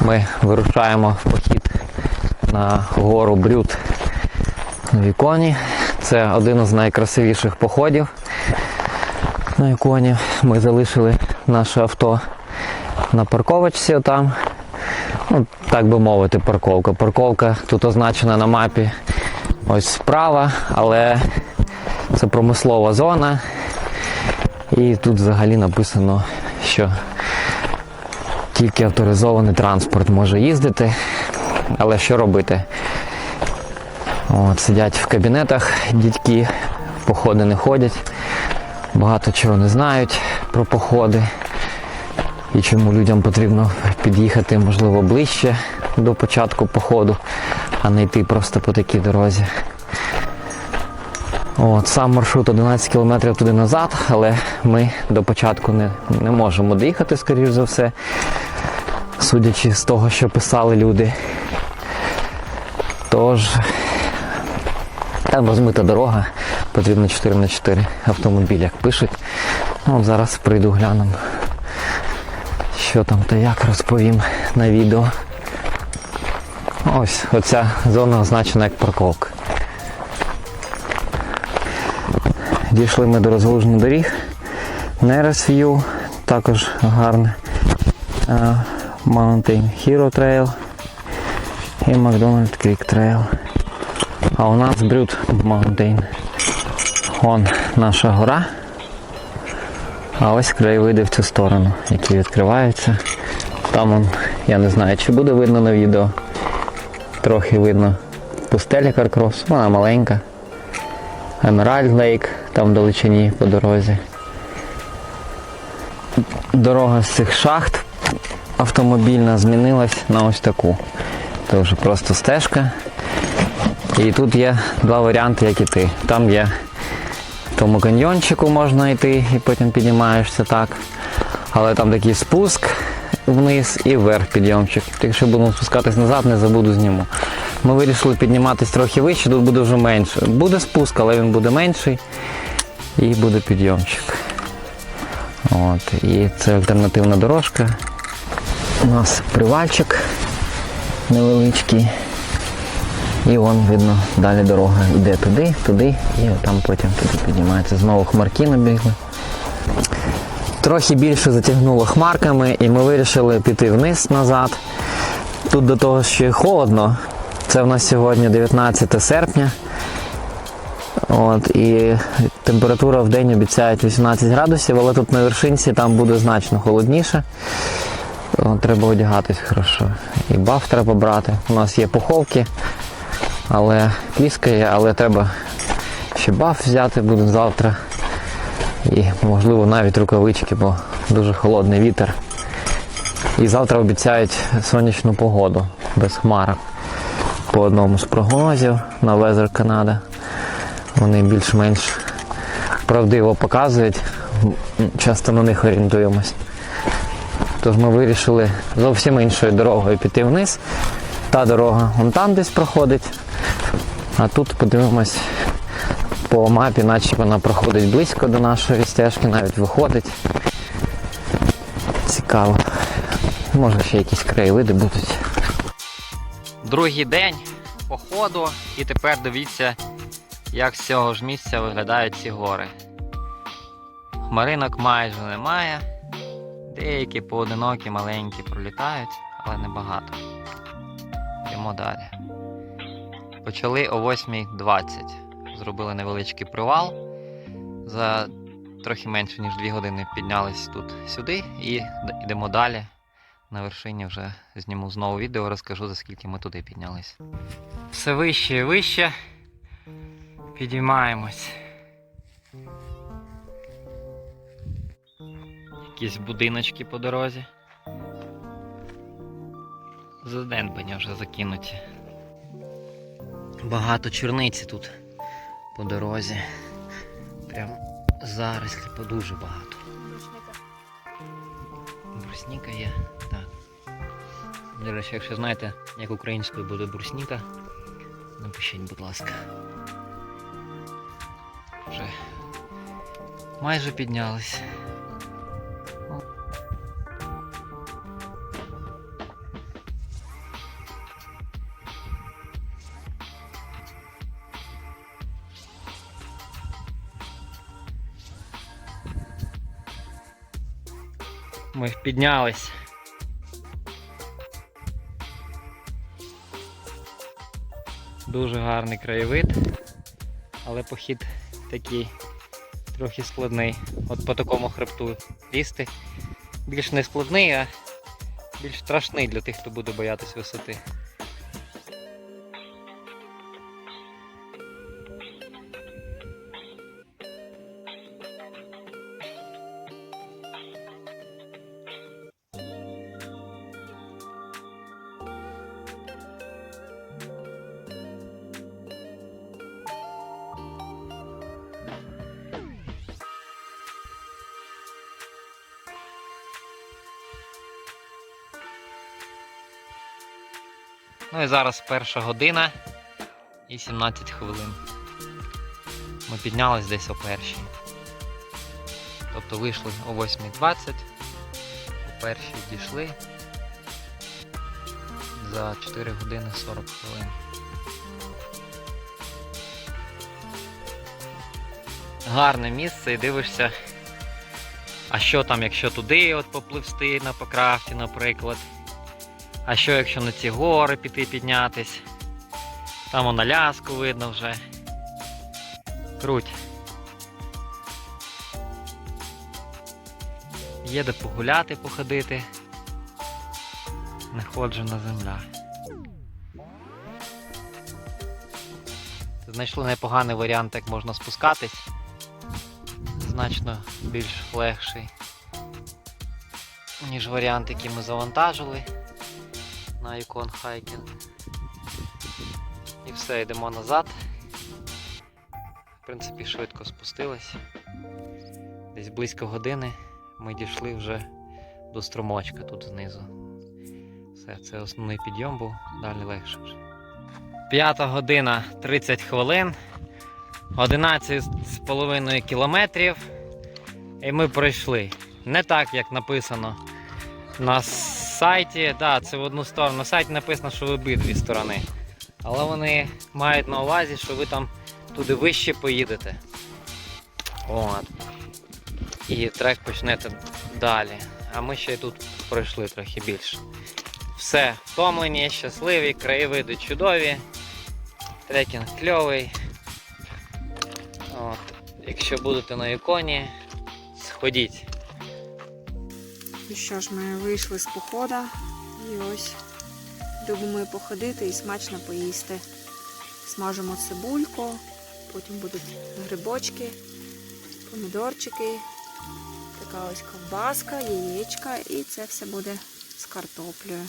Ми вирушаємо в похід на гору Брюд на Іконі. Це один із найкрасивіших походів на Іконі. Ми залишили наше авто на парковочці там. Ну, так би мовити, парковка. Парковка тут означена на мапі ось справа, але це промислова зона. І тут взагалі написано, що тільки авторизований транспорт може їздити. Але що робити? От, сидять в кабінетах, дітки походи не ходять, багато чого не знають про походи. І чому людям потрібно під'їхати, можливо, ближче до початку походу, а не йти просто по такій дорозі. От, сам маршрут 11 км туди назад, але ми до початку не, не можемо доїхати, скоріш за все, судячи з того, що писали люди. Тож, там розмита дорога, потрібно 4 на 4 автомобіль, як пишуть. Ну, зараз прийду глянемо, що там та як розповім на відео. Ось оця зона означена як парковка. Дійшли ми до розгалуження доріг. View, також гарне. Mountain Hero Trail і McDonald Creek Trail. А у нас Брюд Mountain. Вон наша гора. А ось краєвиди в цю сторону, які відкриваються. Там он, я не знаю, чи буде видно на відео. Трохи видно пустеля Каркрос, вона маленька. Емеральд Лейк, там далечині по дорозі. Дорога з цих шахт автомобільна змінилась на ось таку. Це вже просто стежка. І тут є два варіанти, як іти. Там є в тому каньйончику можна йти і потім піднімаєшся так. Але там такий спуск вниз і вверх підйомчик. Якщо будемо спускатись назад, не забуду зніму. Ми вирішили підніматись трохи вище, тут буде вже менше. Буде спуск, але він буде менший і буде підйомчик. От. І це альтернативна дорожка. У нас привальчик невеличкий. І вон видно, далі дорога йде туди, туди, і там потім туди піднімається. Знову хмарки набігли. Трохи більше затягнуло хмарками, і ми вирішили піти вниз назад. Тут до того ще холодно. Це в нас сьогодні 19 серпня. От, і температура в день обіцяють 18 градусів, але тут на вершинці там буде значно холодніше. О, Треба одягатись хорошо. І баф треба брати. У нас є пуховки, але піскає, але треба ще баф взяти буде завтра. І можливо навіть рукавички, бо дуже холодний вітер. І завтра обіцяють сонячну погоду без хмарок. По одному з прогнозів на Weather Canada. Вони більш-менш правдиво показують. Часто на них орієнтуємось. Тож ми вирішили зовсім іншою дорогою піти вниз. Та дорога вон там десь проходить. А тут подивимось по мапі, наче вона проходить близько до нашої стежки, навіть виходить. Цікаво. Може ще якісь краєвиди будуть. Другий день походу, і тепер дивіться, як з цього ж місця виглядають ці гори. Хмаринок майже немає. Деякі поодинокі маленькі пролітають, але небагато. Йдемо далі. Почали о 8.20. Зробили невеличкий привал. За трохи менше, ніж 2 години піднялись тут сюди і йдемо далі. На вершині вже зніму знову відео, розкажу за скільки ми туди піднялись. Все вище і вище. Підіймаємось. Якісь будиночки по дорозі. Заденбані вже закинуті. Багато чорниці тут по дорозі. Прям зарослі по дуже багато. Брусніка є, так. До речі, якщо знаєте, як українською буде брусніка, напишіть, будь ласка. Вже майже піднялись. Ми піднялись. Дуже гарний краєвид, але похід такий трохи складний. От по такому хребту лізти. Більш не складний, а більш страшний для тих, хто буде боятись висоти. Ну і зараз перша година і 17 хвилин. Ми піднялись десь о першій. Тобто вийшли о 8.20, о першій дійшли за 4 години 40 хвилин. Гарне місце і дивишся. А що там, якщо туди от попливсти на покрафті, наприклад. А що якщо на ці гори піти піднятись? Там он Аляску видно вже. Круть. Є де погуляти, походити. Неходжена земля. Знайшли непоганий варіант, як можна спускатись. Значно більш легший, ніж варіант, який ми завантажили на Yukon Hiking. І все, йдемо назад. В принципі, швидко спустились. Десь близько години ми дійшли вже до струмочка тут знизу. Все, це основний підйом був, далі легше вже. П'ята година 30 хвилин, 11 з половиною кілометрів. І ми пройшли. Не так, як написано на сайті, да, це в одну сторону. На сайті написано, що в обидві сторони. Але вони мають на увазі, що ви там туди вище поїдете. От. І трек почнете далі. А ми ще й тут пройшли трохи більше. Все, втомлені, щасливі, краєвиди чудові. Трекінг кльовий. От. Якщо будете на іконі, сходіть. Ну що ж, ми вийшли з похода і ось любимо походити і смачно поїсти. Смажимо цибульку, потім будуть грибочки, помідорчики, така ось ковбаска, яєчка і це все буде з картоплею.